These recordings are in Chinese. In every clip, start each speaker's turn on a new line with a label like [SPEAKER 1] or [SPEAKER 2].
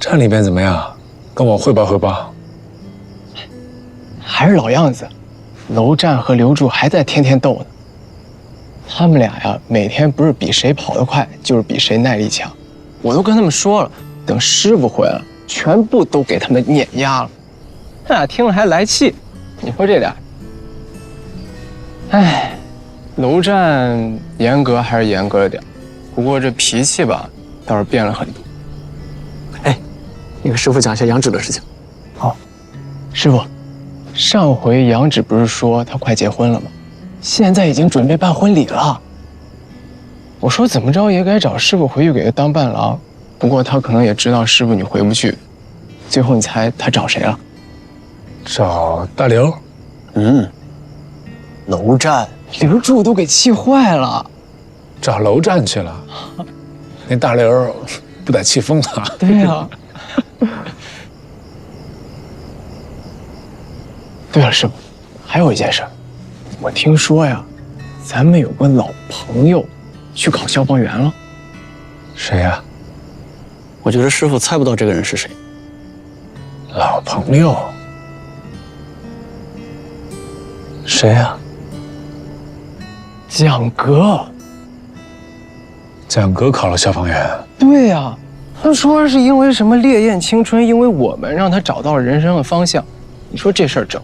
[SPEAKER 1] 站里边怎么样？跟我汇报汇报。
[SPEAKER 2] 还是老样子，楼战和刘柱还在天天斗呢。他们俩呀，每天不是比谁跑得快，就是比谁耐力强。我都跟他们说了，等师傅回来，全部都给他们碾压了。他俩听了还来气，你说这俩，哎，楼战严格还是严格了点，不过这脾气吧，倒是变了很多。
[SPEAKER 3] 哎，你跟师傅讲一下杨芷的事情。
[SPEAKER 2] 好，师傅，上回杨芷不是说她快结婚了吗？现在已经准备办婚礼了。我说怎么着也该找师傅回去给她当伴郎，不过她可能也知道师傅你回不去。最后你猜她找谁了？
[SPEAKER 1] 找大刘。
[SPEAKER 3] 嗯，楼战，
[SPEAKER 2] 刘柱都给气坏了。
[SPEAKER 1] 找楼战去了。那大刘不得气疯了？
[SPEAKER 2] 对呀。对了，师傅，还有一件事，我听说呀，咱们有个老朋友去考消防员了。
[SPEAKER 1] 谁呀？
[SPEAKER 3] 我觉得师傅猜不到这个人是谁。
[SPEAKER 1] 老朋友？谁呀？
[SPEAKER 2] 蒋格。
[SPEAKER 1] 蒋格考了消防员？
[SPEAKER 2] 对呀，他说是因为什么烈焰青春，因为我们让他找到了人生的方向。你说这事儿整？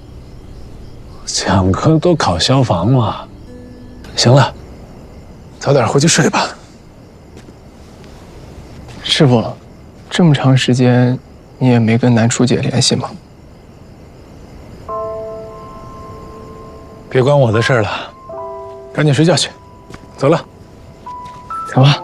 [SPEAKER 1] 蒋哥都考消防了，行了，早点回去睡吧。
[SPEAKER 2] 师傅，这么长时间你也没跟南初姐联系吗？
[SPEAKER 1] 别管我的事了，赶紧睡觉去。走了，
[SPEAKER 2] 走吧。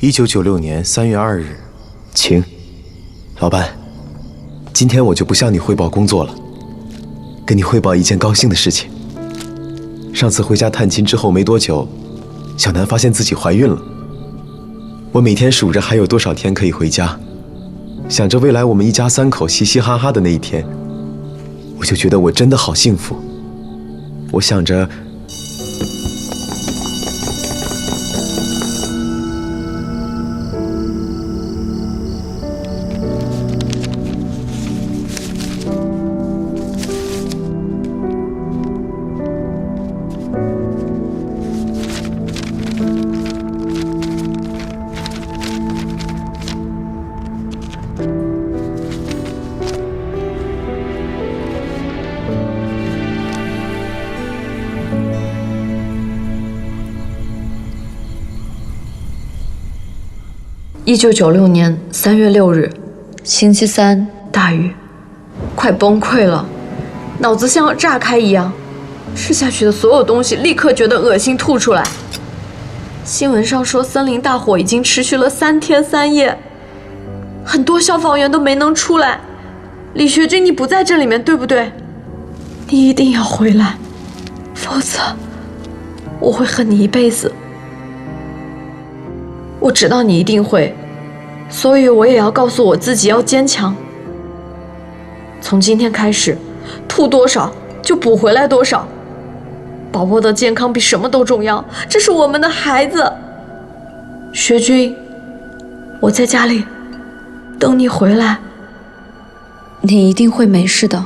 [SPEAKER 4] 一九九六年三月二日，晴。老板，今天我就不向你汇报工作了，跟你汇报一件高兴的事情。上次回家探亲之后没多久，小南发现自己怀孕了。我每天数着还有多少天可以回家，想着未来我们一家三口嘻嘻哈哈的那一天，我就觉得我真的好幸福。我想着。
[SPEAKER 5] 一九九六年三月六日，星期三，大雨，快崩溃了，脑子像要炸开一样，吃下去的所有东西立刻觉得恶心，吐出来。新闻上说森林大火已经持续了三天三夜，很多消防员都没能出来。李学军，你不在这里面，对不对？你一定要回来，否则我会恨你一辈子。我知道你一定会，所以我也要告诉我自己要坚强。从今天开始，吐多少就补回来多少。宝宝的健康比什么都重要，这是我们的孩子。学军，我在家里等你回来。
[SPEAKER 6] 你一定会没事的。